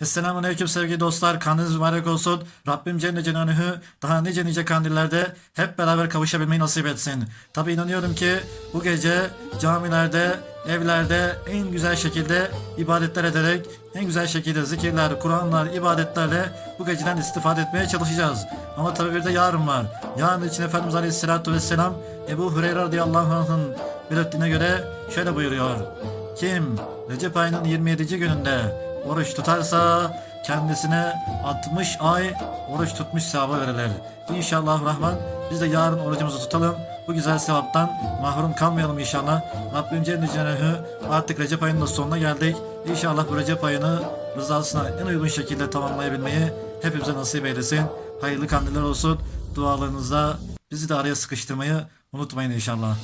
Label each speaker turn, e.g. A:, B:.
A: Esselamun Aleyküm sevgili dostlar. Kandiliniz mübarek olsun. Rabbim Celle Celaluhu daha nice nice kandillerde hep beraber kavuşabilmeyi nasip etsin. Tabi inanıyorum ki bu gece camilerde, evlerde en güzel şekilde ibadetler ederek, en güzel şekilde zikirler, Kur'anlar, ibadetlerle bu geceden istifade etmeye çalışacağız. Ama tabi bir de yarın var. Yarın için Efendimiz Aleyhisselatü Vesselam Ebu Hureyre radıyallahu anh'ın belirttiğine göre şöyle buyuruyor. Kim Recep ayının 27. gününde oruç tutarsa kendisine 60 ay oruç tutmuş sevabı verilir. İnşallah Rahman biz de yarın orucumuzu tutalım. Bu güzel sevaptan mahrum kalmayalım inşallah. Rabbim Celle artık Recep ayının da sonuna geldik. İnşallah bu Recep ayını rızasına en uygun şekilde tamamlayabilmeyi hepimize nasip eylesin. Hayırlı kandiller olsun. Dualarınızda bizi de araya sıkıştırmayı unutmayın inşallah.